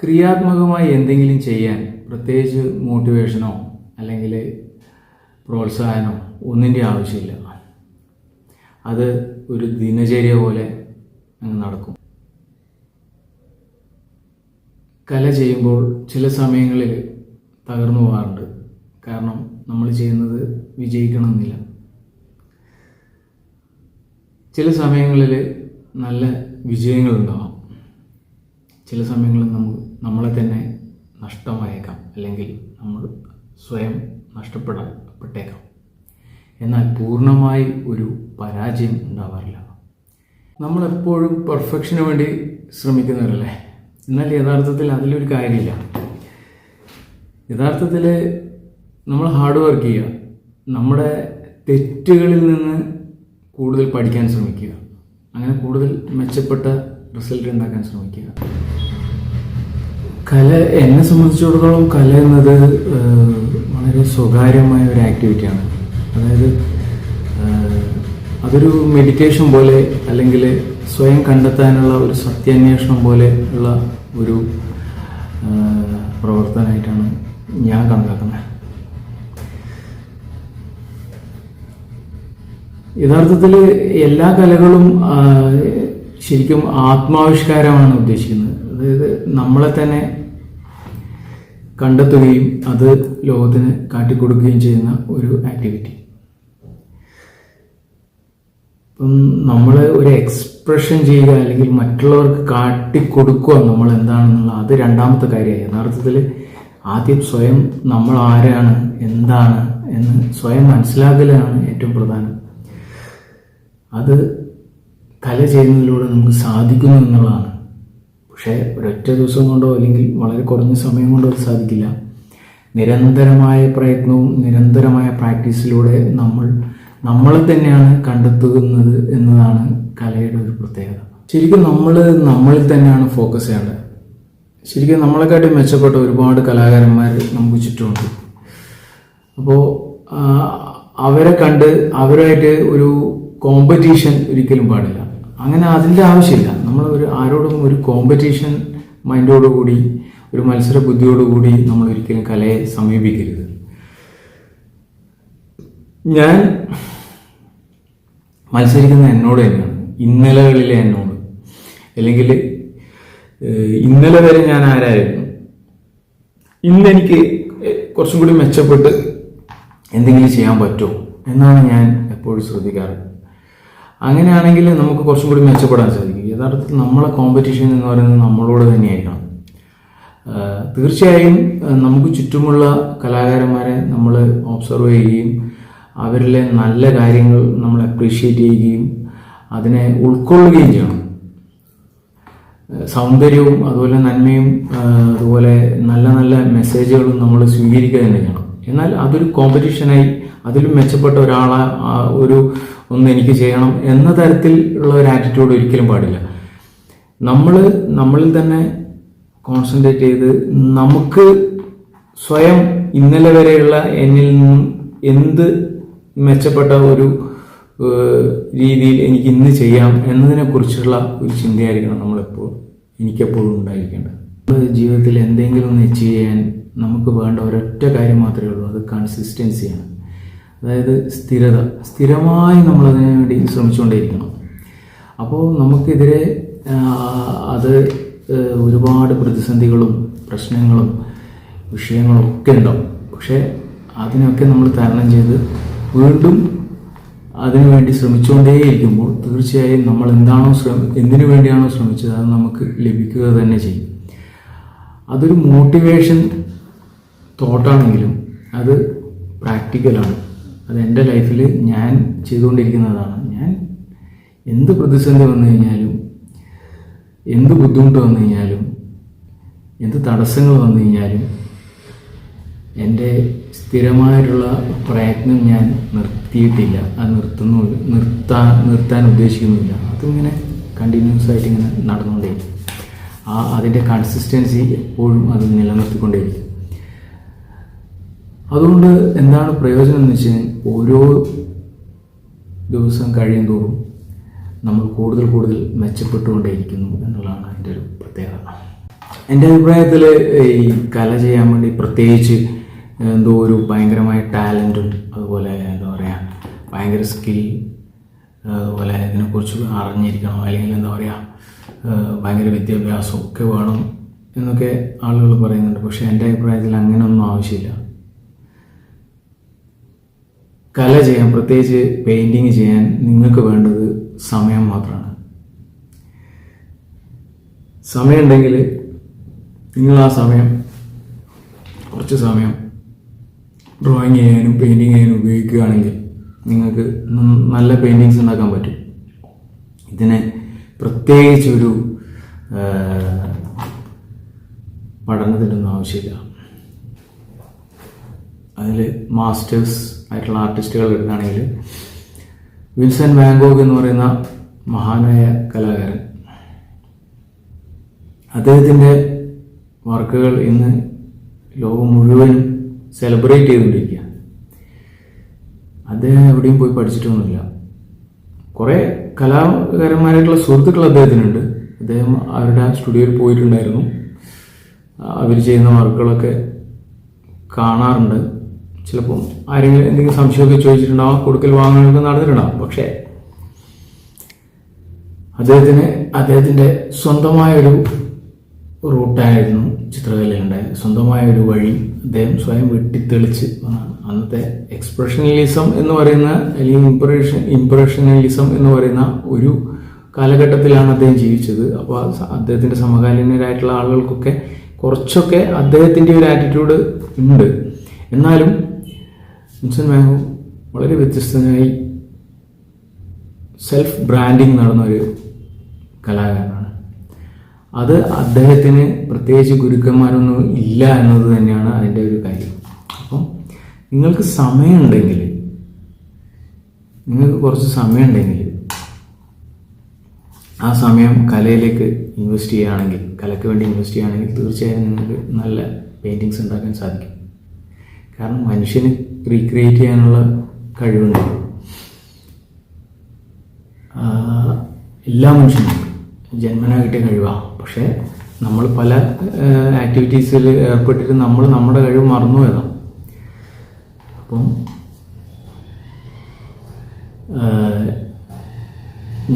ക്രിയാത്മകമായി എന്തെങ്കിലും ചെയ്യാൻ പ്രത്യേകിച്ച് മോട്ടിവേഷനോ അല്ലെങ്കിൽ പ്രോത്സാഹനമോ ഒന്നിന്റെ ആവശ്യമില്ല. അത് ഒരു ദിനചര്യ പോലെ അങ്ങ് നടക്കും. കല ചെയ്യുമ്പോൾ ചില സമയങ്ങളിൽ തകർന്നു പോകാറുണ്ട്. കാരണം നമ്മൾ ചെയ്യുന്നത് വിജയിക്കണമെന്നില്ല. ചില സമയങ്ങളിൽ നല്ല വിജയങ്ങളുണ്ടാവാം. ചില സമയങ്ങളിൽ നമ്മൾ നമ്മളെ തന്നെ നഷ്ടമായേക്കാം. അല്ലെങ്കിൽ നമ്മൾ സ്വയം നഷ്ടപ്പെടപ്പെട്ടേക്കാം. എന്നാൽ പൂർണമായി ഒരു പരാജയം ഉണ്ടാവാറില്ല. നമ്മളെപ്പോഴും പെർഫെക്ഷന് വേണ്ടി ശ്രമിക്കുന്നവരല്ലേ? എന്നാൽ യഥാർത്ഥത്തിൽ അതിലൊരു കാര്യമില്ല. യഥാർത്ഥത്തിൽ നമ്മൾ ഹാർഡ് വർക്ക് ചെയ്യുക. നമ്മുടെ തെറ്റുകളിൽ നിന്ന് കൂടുതൽ പഠിക്കാൻ ശ്രമിക്കുക. അങ്ങനെ കൂടുതൽ മെച്ചപ്പെട്ട റിസൾട്ട് ഉണ്ടാക്കാൻ ശ്രമിക്കുക. കല എന്നെ സംബന്ധിച്ചിടത്തോളം കല എന്നത് വളരെ സ്വകാര്യമായ ഒരു ആക്ടിവിറ്റിയാണ് അതായത് അതൊരു മെഡിറ്റേഷൻ പോലെ അല്ലെങ്കിൽ സ്വയം കണ്ടെത്താനുള്ള ഒരു സത്യാന്വേഷണം പോലെ ഉള്ള ഒരു പ്രവർത്തനമായിട്ടാണ് ഞാൻ കണക്കാക്കുന്നത്. യഥാർത്ഥത്തിൽ എല്ലാ കലകളും ശരിക്കും ആത്മാവിഷ്കാരമാണ് ഉദ്ദേശിക്കുന്നത്. അതായത് നമ്മളെ തന്നെ കണ്ടെത്തുകയും അത് ലോകത്തിന് കാട്ടിക്കൊടുക്കുകയും ചെയ്യുന്ന ഒരു ആക്ടിവിറ്റി ഇപ്പം നമ്മൾ ഒരു എക്സ്പ്രഷൻ ചെയ്യുക അല്ലെങ്കിൽ മറ്റുള്ളവർക്ക് കാട്ടിക്കൊടുക്കുക നമ്മൾ എന്താണെന്നുള്ള അത് രണ്ടാമത്തെ കാര്യമായി. യഥാർത്ഥത്തിൽ ആദ്യം സ്വയം നമ്മൾ ആരാണ് എന്താണ് എന്ന് സ്വയം മനസ്സിലാക്കലാണ് ഏറ്റവും പ്രധാനം. അത് കല ചെയ്യുന്നതിലൂടെ നമുക്ക് സാധിക്കുന്നു എന്നുള്ളതാണ്. പക്ഷേ ഒരൊറ്റ ദിവസം കൊണ്ടോ അല്ലെങ്കിൽ വളരെ കുറഞ്ഞ സമയം കൊണ്ടോ അത് സാധിക്കില്ല. നിരന്തരമായ പ്രയത്നവും നിരന്തരമായ പ്രാക്ടീസിലൂടെ നമ്മൾ നമ്മളെ തന്നെയാണ് കണ്ടെത്തുന്നത് എന്നതാണ് കലയുടെ ഒരു പ്രത്യേകത. ശരിക്കും നമ്മൾ നമ്മളിൽ തന്നെയാണ് ഫോക്കസ് ചെയ്യേണ്ടത്. ശരിക്കും നമ്മളെക്കാട്ടി മെച്ചപ്പെട്ട ഒരുപാട് കലാകാരന്മാർ നമുക്ക് ചുറ്റുമുണ്ട്. അപ്പോൾ അവരെ കണ്ട് അവരുമായിട്ട് ഒരു കോമ്പറ്റീഷൻ ഒരിക്കലും പാടില്ല. അങ്ങനെ അതിന്റെ ആവശ്യമില്ല. നമ്മൾ ഒരു ആരോടും ഒരു കോമ്പറ്റീഷൻ മൈൻഡോടുകൂടി ഒരു മത്സര ബുദ്ധിയോടുകൂടി നമ്മൾ ഒരിക്കലും കലയെ സമീപിക്കരുത്. ഞാൻ മത്സരിക്കുന്ന എന്നോട് തന്നെയാണ്. ഇന്നലകളിലെ എന്നോട്. അല്ലെങ്കിൽ ഇന്നലെ വരെ ഞാൻ ആരായിരുന്നു? ഇന്ന് എനിക്ക് കുറച്ചും കൂടി മെച്ചപ്പെട്ട് എന്തെങ്കിലും ചെയ്യാൻ പറ്റുമോ? എന്നാണ് ഞാൻ എപ്പോഴും ശ്രദ്ധിക്കാറ്. അങ്ങനെയാണെങ്കിൽ നമുക്ക് കുറച്ചും കൂടി മെച്ചപ്പെടാൻ സാധിക്കും. യഥാർത്ഥത്തിൽ നമ്മളെ കോമ്പറ്റീഷൻ എന്ന് പറയുന്നത് നമ്മളോട് തന്നെയായിരിക്കണം. തീർച്ചയായും നമുക്ക് ചുറ്റുമുള്ള കലാകാരന്മാരെ നമ്മൾ ഒബ്സർവ് ചെയ്യുകയും അവരിലെ നല്ല കാര്യങ്ങൾ നമ്മൾ അപ്രീഷിയേറ്റ് ചെയ്യുകയും അതിനെ ഉൾക്കൊള്ളുകയും ചെയ്യണം. സൗന്ദര്യവും അതുപോലെ നന്മയും അതുപോലെ നല്ല നല്ല മെസ്സേജുകളും നമ്മൾ സ്വീകരിക്കുക തന്നെ ചെയ്യണം. എന്നാൽ അതൊരു കോമ്പറ്റീഷനായി അതിലും മെച്ചപ്പെട്ട ഒരാളെ ഒരു ഒന്ന് എനിക്ക് ചെയ്യണം എന്ന തരത്തിൽ ഉള്ള ഒരു ആറ്റിറ്റ്യൂഡ് ഒരിക്കലും പാടില്ല. നമ്മൾ നമ്മളിൽ തന്നെ കോൺസെൻട്രേറ്റ് ചെയ്ത് നമുക്ക് സ്വയം ഇന്നലെ വരെയുള്ള എന്നിൽ നിന്നും എന്ത് മെച്ചപ്പെട്ട ഒരു രീതിയിൽ എനിക്ക് ഇന്ന് ചെയ്യാം എന്നതിനെക്കുറിച്ചുള്ള ഒരു ചിന്തയായിരിക്കണം നമ്മളെപ്പോൾ എനിക്കെപ്പോഴും ഉണ്ടായിരിക്കേണ്ടത്. നമ്മുടെ ജീവിതത്തിൽ എന്തെങ്കിലും ഒന്ന് അച്ചീവ് ചെയ്യാൻ നമുക്ക് വേണ്ട ഒരൊറ്റ കാര്യം മാത്രമേ ഉള്ളൂ അത് കൺസിസ്റ്റൻസിയാണ് അതായത് സ്ഥിരത. സ്ഥിരമായി നമ്മൾ അതിനു വേണ്ടി ശ്രമിച്ചുകൊണ്ടേയിരിക്കണം. അപ്പോൾ നമുക്കെതിരെ അത് ഒരുപാട് പ്രതിസന്ധികളും പ്രശ്നങ്ങളും വിഷയങ്ങളും ഒക്കെ ഉണ്ടാവും. പക്ഷേ അതിനൊക്കെ നമ്മൾ തരണം ചെയ്ത് വീണ്ടും അതിനുവേണ്ടി ശ്രമിച്ചുകൊണ്ടേയിരിക്കുമ്പോൾ തീർച്ചയായും നമ്മൾ എന്താണോ ശ്രമ എന്തിനു വേണ്ടിയാണോ ശ്രമിച്ചത് അത് നമുക്ക് ലഭിക്കുക തന്നെ ചെയ്യും. അതൊരു മോട്ടിവേഷൻ തോട്ടാണെങ്കിലും അത് പ്രാക്ടിക്കലാണ്. അത് എന്റെ ലൈഫിൽ ഞാൻ ചെയ്തുകൊണ്ടിരിക്കുന്നതാണ്. ഞാൻ എന്ത് പ്രതിസന്ധി വന്നു കഴിഞ്ഞാലും എന്ത് ബുദ്ധിമുട്ട് വന്നു കഴിഞ്ഞാലും എന്ത് തടസ്സങ്ങൾ വന്നു കഴിഞ്ഞാലും എന്റെ സ്ഥിരമായിട്ടുള്ള പ്രയത്നം ഞാൻ നിർത്തിയിട്ടില്ല. അത് നിർത്തുന്നു നിർത്താൻ നിർത്താൻ ഉദ്ദേശിക്കുന്നില്ല. അതിങ്ങനെ കണ്ടിന്യൂസ് ആയിട്ട് ഇങ്ങനെ നടന്നുകൊണ്ടേയിരിക്കും. ആ അതിന്റെ കൺസിസ്റ്റൻസി എപ്പോഴും അത് നിലനിർത്തിക്കൊണ്ടേയിരിക്കും. അതുകൊണ്ട് എന്താണ് പ്രയോജനം എന്ന് വെച്ചാൽ ഓരോ ദിവസം കഴിയും തോറും നമ്മൾ കൂടുതൽ കൂടുതൽ മെച്ചപ്പെട്ടുകൊണ്ടേയിരിക്കുന്നു എന്നുള്ളതാണ് അതിന്റെ ഒരു പ്രത്യേകത. എന്റെ അഭിപ്രായത്തിൽ ഈ കല ചെയ്യാൻ വേണ്ടി പ്രത്യേകിച്ച് എന്തോ ഒരു ഭയങ്കരമായ ടാലന്റും അതുപോലെ എന്താ പറയുക ഭയങ്കര സ്കിൽ അതുപോലെ ഇതിനെക്കുറിച്ച് അറിഞ്ഞിരിക്കണം അല്ലെങ്കിൽ എന്താ പറയുക ഭയങ്കര വിദ്യാഭ്യാസം ഒക്കെ വേണം എന്നൊക്കെ ആളുകൾ പറയുന്നുണ്ട്. പക്ഷേ എന്റെ അഭിപ്രായത്തിൽ അങ്ങനെയൊന്നും ആവശ്യമില്ല. കല ചെയ്യാൻ പ്രത്യേകിച്ച് പെയിന്റിങ് ചെയ്യാൻ നിങ്ങൾക്ക് വേണ്ടത് സമയം മാത്രമാണ്. സമയമുണ്ടെങ്കിൽ നിങ്ങൾ ആ സമയം കുറച്ച് സമയം ഡ്രോയിങ് ചെയ്യാനും പെയിന്റിങ് ചെയ്യാനും ഉപയോഗിക്കുകയാണെങ്കിൽ നിങ്ങൾക്ക് നല്ല പെയിന്റിങ്സ് ഉണ്ടാക്കാൻ പറ്റും. ഇതിന് പ്രത്യേകിച്ചൊരു ഒന്നും ആവശ്യമില്ല. അതിൽ മാസ്റ്റേഴ്സ് ആയിട്ടുള്ള ആർട്ടിസ്റ്റുകൾ എടുക്കുകയാണെങ്കിൽ വിൻസെന്റ് വാങ്കോഗ് എന്ന് പറയുന്ന മഹാനായ കലാകാരൻ അദ്ദേഹത്തിന്റെ വർക്കുകൾ ഇന്ന് ലോകം മുഴുവൻ സെലിബ്രേറ്റ് ചെയ്തുകൊണ്ടിരിക്കുക അദ്ദേഹം എവിടെയും പോയി പഠിച്ചിട്ടൊന്നുമില്ല. കുറേ കലാകാരന്മാരായിട്ടുള്ള സുഹൃത്തുക്കൾ അദ്ദേഹത്തിനുണ്ട്. അദ്ദേഹം അവരുടെ സ്റ്റുഡിയോയിൽ പോയിട്ടുണ്ടായിരുന്നു. അവർ ചെയ്യുന്ന വർക്കുകളൊക്കെ കാണാറുണ്ട്. ചിലപ്പം ആരെങ്കിലും എന്തെങ്കിലും സംശയമൊക്കെ ചോദിച്ചിട്ടുണ്ടാവും കൊടുക്കൽ വാങ്ങലൊക്കെ നടന്നിട്ടുണ്ടാവും പക്ഷേ അദ്ദേഹത്തിന് അദ്ദേഹത്തിന്റെ സ്വന്തമായൊരു റൂട്ടായിരുന്നു സ്വന്തമായ ഒരു വഴി അദ്ദേഹം സ്വയം വെട്ടിത്തെളിച്ച്. അന്നത്തെ എക്സ്പ്രഷനലിസം എന്ന് പറയുന്ന അല്ലെങ്കിൽ ഇംപ്രഷൻ ഇംപ്രഷനലിസം എന്ന് പറയുന്ന ഒരു കാലഘട്ടത്തിലാണ് അദ്ദേഹം ജീവിച്ചത്. അപ്പോൾ അദ്ദേഹത്തിന്റെ സമകാലീനരായിട്ടുള്ള ആളുകൾക്കൊക്കെ കുറച്ചൊക്കെ അദ്ദേഹത്തിന്റെ ഒരു ആറ്റിറ്റ്യൂഡ് ഉണ്ട്. എന്നാലും വിൻസൻ വാങ്ങു വളരെ വ്യത്യസ്തനായി സെൽഫ് ബ്രാൻഡിങ് നടന്ന ഒരു കലാകാരനാണ്. അത് അദ്ദേഹത്തിന് പ്രത്യേകിച്ച് ഗുരുക്കന്മാരൊന്നും ഇല്ല എന്നത് തന്നെയാണ് അതിന്റെ ഒരു കാര്യം. അപ്പം നിങ്ങൾക്ക് സമയമുണ്ടെങ്കിൽ നിങ്ങൾക്ക് കുറച്ച് സമയമുണ്ടെങ്കിൽ ആ സമയം കലയിലേക്ക് ഇൻവെസ്റ്റ് ചെയ്യുകയാണെങ്കിൽ കലയ്ക്ക് വേണ്ടി ഇൻവെസ്റ്റ് ചെയ്യുകയാണെങ്കിൽ തീർച്ചയായും നിങ്ങൾക്ക് നല്ല പെയിന്റിങ്സ് ഉണ്ടാക്കാൻ സാധിക്കും. കാരണം മനുഷ്യന് റീക്രിയേറ്റ് ചെയ്യാനുള്ള കഴിവുണ്ട്. എല്ലാ മനുഷ്യനും ജന്മന കിട്ടിയ കഴിവാണ് പക്ഷേ നമ്മൾ പല ആക്ടിവിറ്റീസിൽ ഏർപ്പെട്ടിട്ട് നമ്മൾ നമ്മുടെ കഴിവ് മറന്നു പോയതാണ് അപ്പം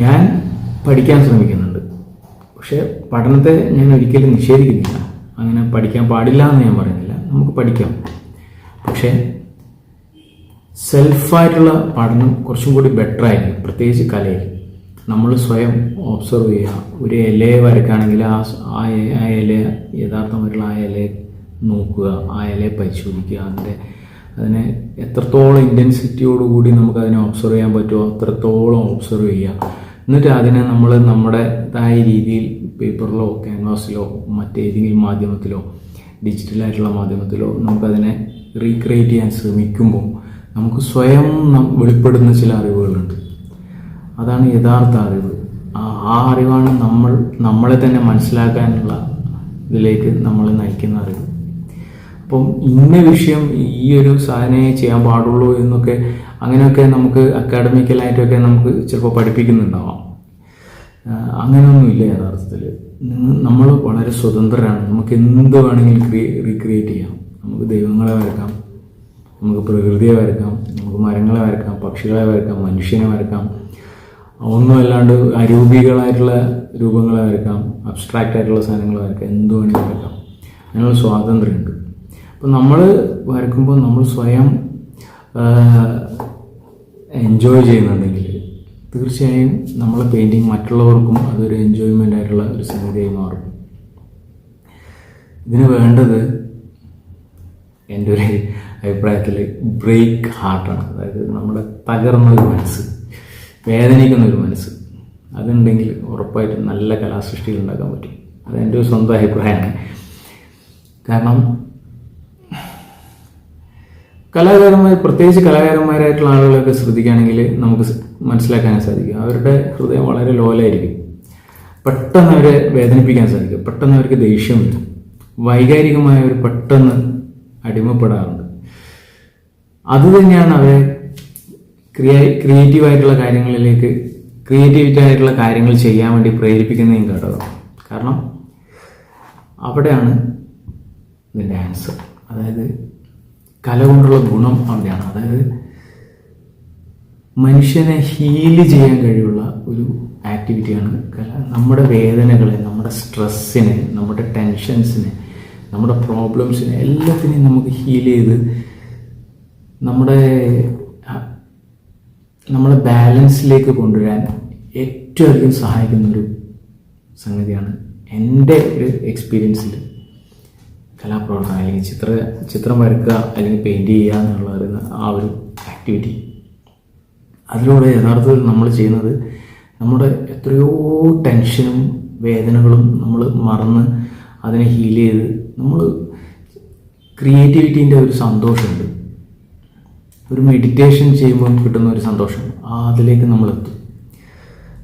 ഞാൻ പഠിക്കാൻ ശ്രമിക്കുന്നുണ്ട്. പക്ഷേ പഠനത്തെ ഞാൻ ഒരിക്കലും നിഷേധിക്കുന്നില്ല. അങ്ങനെ പഠിക്കാൻ പാടില്ല എന്ന് ഞാൻ പറയുന്നില്ല. നമുക്ക് പഠിക്കാം. പക്ഷേ സെൽഫായിട്ടുള്ള പഠനം കുറച്ചും കൂടി ബെറ്റർ ആയിരിക്കും. പ്രത്യേകിച്ച് കലയിൽ. നമ്മൾ സ്വയം ഒബ്സർവ് ചെയ്യുക. ഒരു ഇലയെ വരക്കുകയാണെങ്കിൽ ആ ആ ഇല യഥാർത്ഥമായിട്ടുള്ള ആ ഇലയെ നോക്കുക ആ ഇലയെ പരിശോധിക്കുക. അതിന്റെ അതിനെ എത്രത്തോളം ഇന്റൻസിറ്റിയോടുകൂടി നമുക്ക് അതിനെ ഒബ്സർവ് ചെയ്യാൻ പറ്റുമോ അത്രത്തോളം ഒബ്സർവ് ചെയ്യുക. എന്നിട്ട് അതിനെ നമ്മൾ നമ്മുടേതായ രീതിയിൽ പേപ്പറിലോ ക്യാൻവാസിലോ മറ്റേതെങ്കിലും മാധ്യമത്തിലോ ഡിജിറ്റലായിട്ടുള്ള മാധ്യമത്തിലോ നമുക്കതിനെ റീക്രിയേറ്റ് ചെയ്യാൻ ശ്രമിക്കുമ്പോൾ നമുക്ക് സ്വയം വെളിപ്പെടുന്ന ചില അറിവുകളുണ്ട്. അതാണ് യഥാർത്ഥ അറിവ്. ആ അറിവാണ് നമ്മൾ നമ്മളെ തന്നെ മനസ്സിലാക്കാനുള്ള ഇതിലേക്ക് നമ്മളെ നയിക്കുന്ന അറിവ്. അപ്പം ഇന്ന വിഷയം ഈ ഒരു സാധനയെ ചെയ്യാൻ പാടുള്ളൂ എന്നൊക്കെ അങ്ങനെയൊക്കെ നമുക്ക് അക്കാഡമിക്കലായിട്ടൊക്കെ നമുക്ക് ചിലപ്പോൾ പഠിപ്പിക്കുന്നുണ്ടാവാം. അങ്ങനെയൊന്നുമില്ല യഥാർത്ഥത്തിൽ നമ്മൾ വളരെ സ്വതന്ത്രരാണ്. നമുക്ക് എന്ത് വേണമെങ്കിലും ക്രിയേ റീക്രിയേറ്റ് ചെയ്യാം. നമുക്ക് ദൈവങ്ങളെ വരക്കാം. നമുക്ക് പ്രകൃതിയെ വരക്കാം. നമുക്ക് മരങ്ങളെ വരക്കാം. പക്ഷികളെ വരക്കാം. മനുഷ്യനെ വരക്കാം. ഒന്നുമല്ലാണ്ട് അരൂപികളായിട്ടുള്ള രൂപങ്ങളെ വരക്കാം. അബ്സ്ട്രാക്റ്റ് ആയിട്ടുള്ള സാധനങ്ങൾ വരക്കാം. എന്തു വേണമെങ്കിലും വരക്കാം. അതിനുള്ള സ്വാതന്ത്ര്യമുണ്ട്. അപ്പം നമ്മൾ വരക്കുമ്പോൾ നമ്മൾ സ്വയം എൻജോയ് ചെയ്യുന്നുണ്ടെങ്കിൽ തീർച്ചയായും നമ്മളെ പെയിന്റിങ് മറ്റുള്ളവർക്കും അതൊരു എൻജോയ്മെന്റ് ആയിട്ടുള്ള ഒരു സംഗതിയായി മാറും. ഇതിന് വേണ്ടത് എന്റെ ഒരു അഭിപ്രായത്തിൽ ബ്രേക്ക് ഹാർട്ടാണ്. അതായത് നമ്മുടെ തകർന്ന ഒരു മനസ്സ് വേദനിക്കുന്ന ഒരു മനസ്സ് അതുണ്ടെങ്കിൽ ഉറപ്പായിട്ടും നല്ല കലാസൃഷ്ടികൾ ഉണ്ടാക്കാൻ പറ്റും. അത് എന്റെ ഒരു സ്വന്തം അഭിപ്രായമാണ്. കാരണം കലാകാരന്മാർ പ്രത്യേകിച്ച് കലാകാരന്മാരായിട്ടുള്ള ആളുകളൊക്കെ ശ്രദ്ധിക്കുകയാണെങ്കിൽ നമുക്ക് മനസ്സിലാക്കാൻ സാധിക്കും. അവരുടെ ഹൃദയം വളരെ ലോലായിരിക്കും. പെട്ടെന്ന് അവരെ വേദനിപ്പിക്കാൻ സാധിക്കും. പെട്ടെന്ന് അവർക്ക് ദേഷ്യം വരും. വൈകാരികമായ ഒരു പെട്ടെന്ന് അടിമപ്പെടാറുണ്ട്. അത് തന്നെയാണ് അവരെ ക്രിയേ ക്രിയേറ്റീവ് ആയിട്ടുള്ള കാര്യങ്ങളിലേക്ക് ക്രിയേറ്റിവിറ്റി ആയിട്ടുള്ള കാര്യങ്ങൾ ചെയ്യാൻ വേണ്ടി പ്രേരിപ്പിക്കുന്നതും ഘടകം കാരണം അവിടെയാണ് ഇതിന്റെ ആൻസർ. അതായത് കല കൊണ്ടുള്ള ഗുണം അവിടെയാണ്. അതായത് മനുഷ്യനെ ഹീൽ ചെയ്യാൻ കഴിവുള്ള ഒരു ആക്ടിവിറ്റിയാണ് കല. നമ്മുടെ വേദനകളെ നമ്മുടെ സ്ട്രെസ്സിനെ നമ്മുടെ ടെൻഷൻസിനെ നമ്മുടെ പ്രോബ്ലംസിനെ എല്ലാത്തിനെയും നമുക്ക് ഹീൽ ചെയ്ത് നമ്മുടെ നമ്മളെ ബാലൻസിലേക്ക് കൊണ്ടുവരാൻ ഏറ്റവും അധികം സഹായിക്കുന്ന ഒരു സംഗതിയാണ് എന്റെ ഒരു എക്സ്പീരിയൻസിൽ കലാപ്രവർത്തനം അല്ലെങ്കിൽ ചിത്ര ചിത്രം വരയ്ക്കുക അല്ലെങ്കിൽ പെയിന്റ് ചെയ്യുക എന്നുള്ള ആ ഒരു ആക്ടിവിറ്റി അതിലൂടെ യഥാർത്ഥത്തിൽ നമ്മൾ ചെയ്യുന്നത് നമ്മുടെ എത്രയോ ടെൻഷനും വേദനകളും നമ്മൾ മറന്ന് അതിനെ ഹീൽ ചെയ്ത് നമ്മൾ ക്രിയേറ്റിവിറ്റീന്റെ ഒരു സന്തോഷമുണ്ട്. ഒരു മെഡിറ്റേഷൻ ചെയ്യുമ്പോൾ കിട്ടുന്ന ഒരു സന്തോഷം. അതിലേക്ക് നമ്മൾ എത്തും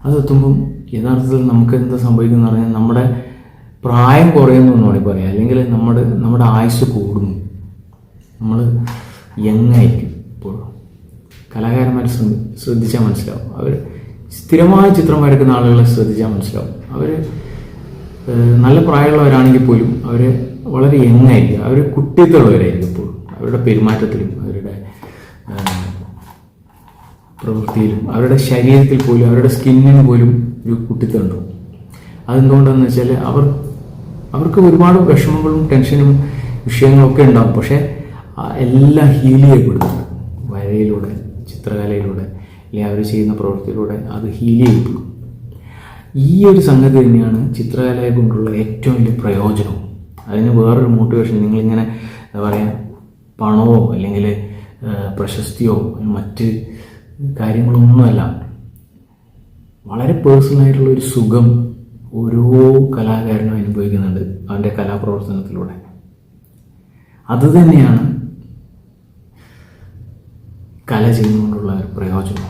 അതെത്തുമ്പം യഥാർത്ഥത്തിൽ നമുക്ക് എന്താ സംഭവിക്കുന്ന പറഞ്ഞാൽ നമ്മുടെ പ്രായം കുറയുന്നു എന്ന് വേണമെങ്കിൽ പറയാം. അല്ലെങ്കിൽ നമ്മുടെ നമ്മുടെ ആയുസ് കൂടുന്നു. നമ്മൾ യങ്ങായിരിക്കും ഇപ്പോഴും കലാകാരന്മാർ ശ്രദ്ധ- ശ്രദ്ധിച്ചാൽ മനസ്സിലാവും. അവർ സ്ഥിരമായ ചിത്രം വരയ്ക്കുന്ന ആളുകളെ ശ്രദ്ധിച്ചാൽ മനസ്സിലാവും. അവർ നല്ല പ്രായമുള്ളവരാണെങ്കിൽ പോലും അവർ വളരെ യങ്ങായിരിക്കും. അവർ കുട്ടിത്തുള്ളവരായിരിക്കും എപ്പോഴും അവരുടെ പെരുമാറ്റത്തിലും അവരുടെ പ്രവൃത്തിയിലും അവരുടെ ശരീരത്തിൽ പോലും അവരുടെ സ്കിന്നിന് പോലും ഒരു കുട്ടിത്തുണ്ടാവും അതെന്തുകൊണ്ടെന്ന് വെച്ചാൽ അവർ അവർക്ക് ഒരുപാട് വിഷമങ്ങളും ടെൻഷനും വിഷയങ്ങളൊക്കെ ഉണ്ടാവും. പക്ഷേ എല്ലാം ഹീൽ ചെയ്യപ്പെടുന്നുണ്ട്. വരയിലൂടെ ചിത്രകലയിലൂടെ അല്ലെങ്കിൽ അവർ ചെയ്യുന്ന പ്രവൃത്തിയിലൂടെ അത് ഹീൽ ചെയ്യപ്പെടും. ഈ ഒരു സംഗതി തന്നെയാണ് ചിത്രകലയെ കൊണ്ടുള്ള ഏറ്റവും വലിയ പ്രയോജനവും അതിന് വേറൊരു മോട്ടിവേഷൻ നിങ്ങളിങ്ങനെ എന്താ പറയുക പണമോ അല്ലെങ്കിൽ പ്രശസ്തിയോ മറ്റ് കാര്യങ്ങളൊന്നുമല്ല. വളരെ പേഴ്സണലായിട്ടുള്ള ഒരു സുഖം ഓരോ കലാകാരനും അനുഭവിക്കുന്നുണ്ട് അവന്റെ കലാപ്രവർത്തനത്തിലൂടെ. അത് തന്നെയാണ് കല ചെയ്യുന്നതുകൊണ്ടുള്ള ഒരു പ്രയോജനം.